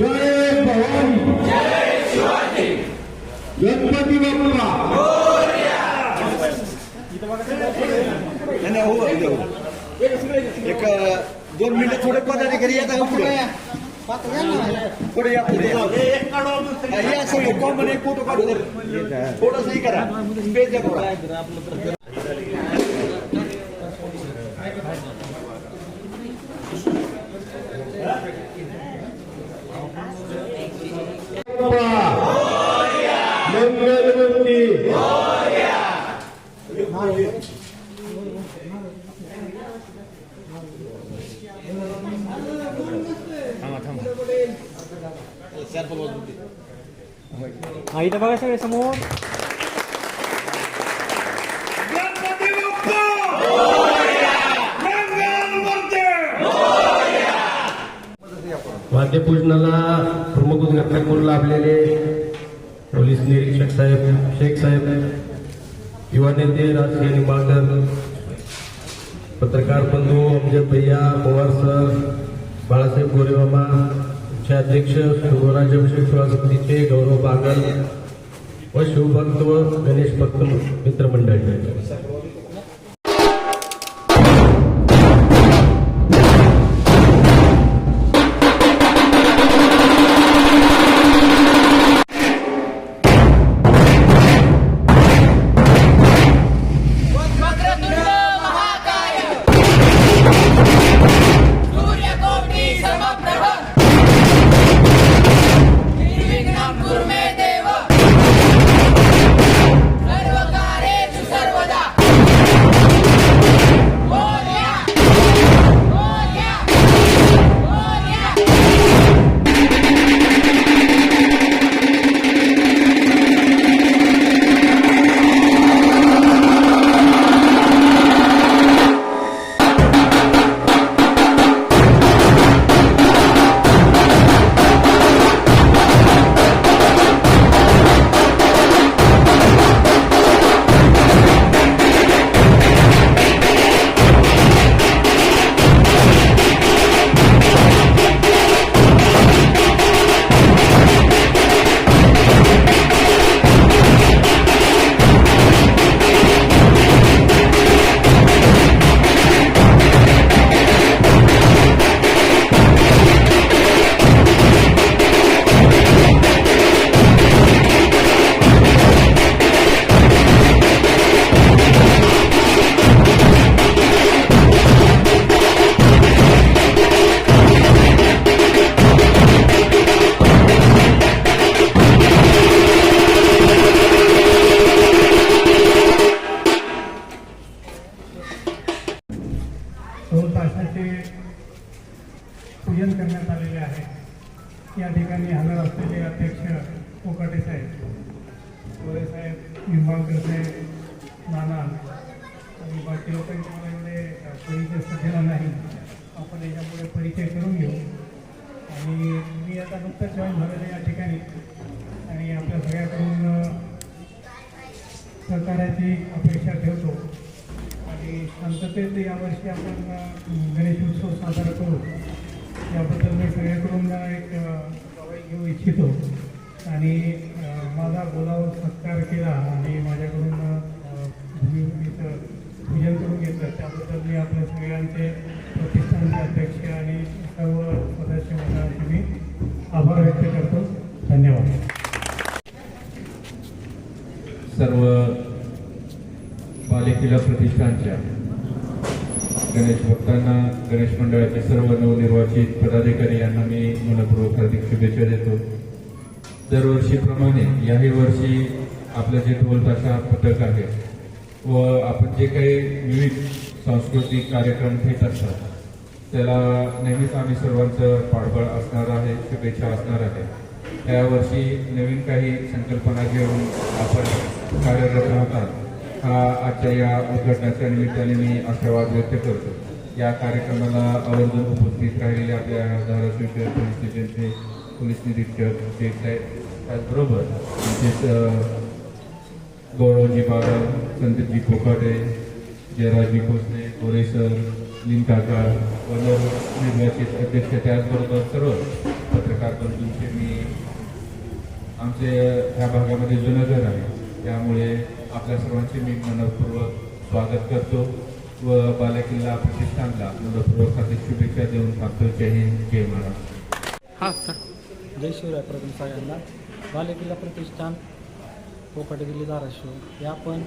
जय भवानी गणपती बाप्पा. हो, हो, एक दोन मिनिटं थोडे पदाधिकारी येतात का पुढे. पुढे या पुढे या. या सगळे कॉमन एक फोटो काढू थोडस हे करा. स्पेस द्या थोडा. मंगलमूर्ती हा इथं बघा सगळे समोर वाद्यपूजनाला प्रमुख उद्घाटक म्हणून लाभलेले पोलीस निरीक्षक साहेब शेख साहेब युवा नेते राजकीय निंबाळकर पत्रकार बंधू अमजद भैया पवार सर बाळासाहेब गोरेबाबा चे अध्यक्ष शिवराजाभिषेक सेवा समितीचे गौरव बागल व शिवभक्त व गणेश भक्त मित्रमंडळी. या ठिकाणी हजर असलेले अध्यक्ष कोकाटे साहेब गोरे साहेब निंबाळकर साहेब नाना आणि बाकी लोकांचे मला एवढे परिचय सध्याला नाही. आपण याच्यापुढे परिचय करून घेऊ. आणि मी आता नुकतंच जॉईन झालेलं या ठिकाणी. आणि आपल्या सगळ्याकडून सहकार्याची अपेक्षा ठेवतो. आणि शांततेत यावर्षी आपण गणेश उत्सव साजरा करू. याबद्दल मी सगळ्याकडून एक गवाई घेऊ इच्छितो. आणि माझा बोलावर सत्कार केला आणि माझ्याकडून भूमिभूमीचं पूजन करून घेतलं. त्याबद्दल मी आपल्या सगळ्यांचे प्रतिष्ठानचे अध्यक्ष आणि सर्व सदस्य मंडळाचे मी आभार व्यक्त करतो. धन्यवाद. सर्व बालेकिल्ला प्रतिष्ठानच्या गणेश भक्तांना गणेश मंडळाचे सर्व नवनिर्वाचित पदाधिकारी यांना मी मनपूर्वक हार्दिक शुभेच्छा देतो. दरवर्षीप्रमाणे याही वर्षी आपलं जे ढोलताशा पथक आहे व आपण जे काही विविध सांस्कृतिक कार्यक्रम घेत असतात त्याला नेहमीच आम्ही सर्वांचं पाठबळ असणार आहे शुभेच्छा असणार आहे. यावर्षी नवीन काही संकल्पना घेऊन आपण कार्यरत राहतात आजच्या या उद्घाटनाच्या निमित्ताने मी आशावाद व्यक्त करतो. या कार्यक्रमाला आवर्जून उपस्थित राहिलेले आपल्या धाराशिव शहर पोलीस स्टेशनचे पोलीस निरीक्षक शेख साहेब. त्याचबरोबर आमचे गौरवजी बाबा संदीपजी कोकाटे जयराजजी भोसले गोरे सर लिन व निर्वाचित अध्यक्ष त्याचबरोबर सर्व पत्रकार बंधूंचे मी आमचे ह्या भागामध्ये जुनं घर आहे. त्यामुळे आपल्या सर्वांचे मी मनपूर्वक स्वागत करतो व बालेकिल्ला प्रतिष्ठानला मनपूर्वक हार्दिक शुभेच्छा देऊन थांबतो. जय हिंद जय महाराष्ट्र. जय शिवराय प्रथम सगळ्यांना बालेकिल्ला प्रतिष्ठान पोखटगिरी धाराशिव. हे आपण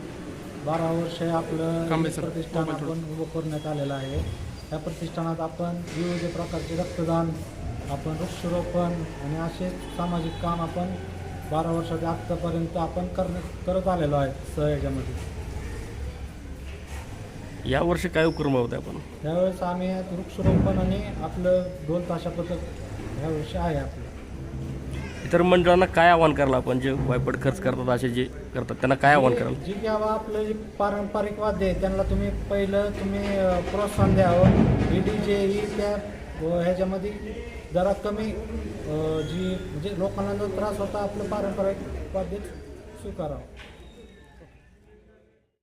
बारा वर्ष आपलं प्रतिष्ठान आपण उभं करण्यात आलेलं आहे. या प्रतिष्ठानात आपण विविध प्रकारचे रक्तदान आपण वृक्षारोपण आणि असे सामाजिक काम आपण बारा वर्षाच्या आत्तापर्यंत आपण करणे करत आलेलो आहे सहयाच्यामध्ये या वर्षी काय उपक्रम होते आपण? यावेळेस आम्ही वृक्षारोपण आणि आपलं ढोल ताशा पथक यावर्षी आहे आपलं. इतर मंडळांना काय आव्हान करायला आपण? जे वायपट खर्च करतात असे जे करतात त्यांना काय आव्हान कराल? जी की आपलं जे पारंपरिक वाद्य आहे त्यांना तुम्ही पहिलं तुम्ही अ, प्रोत्साहन द्यावं. ही डी जे ही त्या ह्याच्यामध्ये जरा कमी जी म्हणजे लोकांना जो त्रास होता आपलं पारंपरिक पद्धत स्वीकारावं.